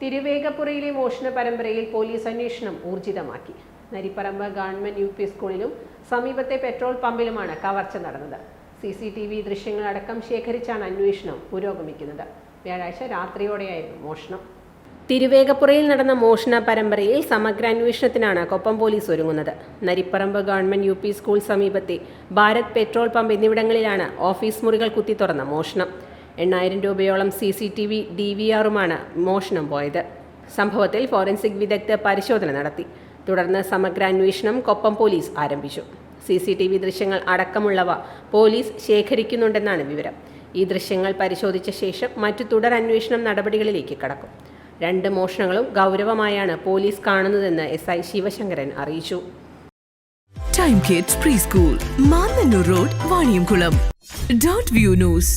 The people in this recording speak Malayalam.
തിരുവേഗപ്പുറയിലെ മോഷണ പരമ്പരയിൽ പോലീസ് അന്വേഷണം ഊർജിതമാക്കി. നരിപ്പറമ്പ് ഗവൺമെന്റ് യു പി സ്കൂളിലും സമീപത്തെ പെട്രോൾ പമ്പിലുമാണ് കവർച്ച നടന്നത്. സി സി ടി വി ദൃശ്യങ്ങളടക്കം ശേഖരിച്ചാണ് അന്വേഷണം പുരോഗമിക്കുന്നത്. വ്യാഴാഴ്ച രാത്രിയോടെയായിരുന്നു മോഷണം. തിരുവേഗപ്പുറയിൽ നടന്ന മോഷണ പരമ്പരയിൽ സമഗ്ര അന്വേഷണത്തിനാണ് കൊപ്പം പോലീസ് ഒരുങ്ങുന്നത്. Naripparamba government U P school സമീപത്തെ ഭാരത് പെട്രോൾ പമ്പ് എന്നിവിടങ്ങളിലാണ് ഓഫീസ് മുറികൾ കുത്തി തുറന്ന മോഷണം. എണ്ണായിരം രൂപയോളം C C T V D V ആറുമാണ് മോഷണം പോയത്. സംഭവത്തിൽ ഫോറൻസിക് വിദഗ്ധർ പരിശോധന നടത്തി. തുടർന്ന് സമഗ്ര അന്വേഷണം കൊപ്പം പോലീസ് ആരംഭിച്ചു. സി സി ടി വി ദൃശ്യങ്ങൾ അടക്കമുള്ളവ പോലീസ് ശേഖരിക്കുന്നുണ്ടെന്നാണ് വിവരം. ഈ ദൃശ്യങ്ങൾ പരിശോധിച്ച ശേഷം മറ്റു തുടർ അന്വേഷണം നടപടികളിലേക്ക് കടക്കും. രണ്ട് മോഷണങ്ങളും ഗൗരവമായാണ് പോലീസ് കാണുന്നതെന്ന് എസ് ഐ ശിവശങ്കരൻ അറിയിച്ചു. Time kids pre school Mannanur road Vaniyamkulam dot view news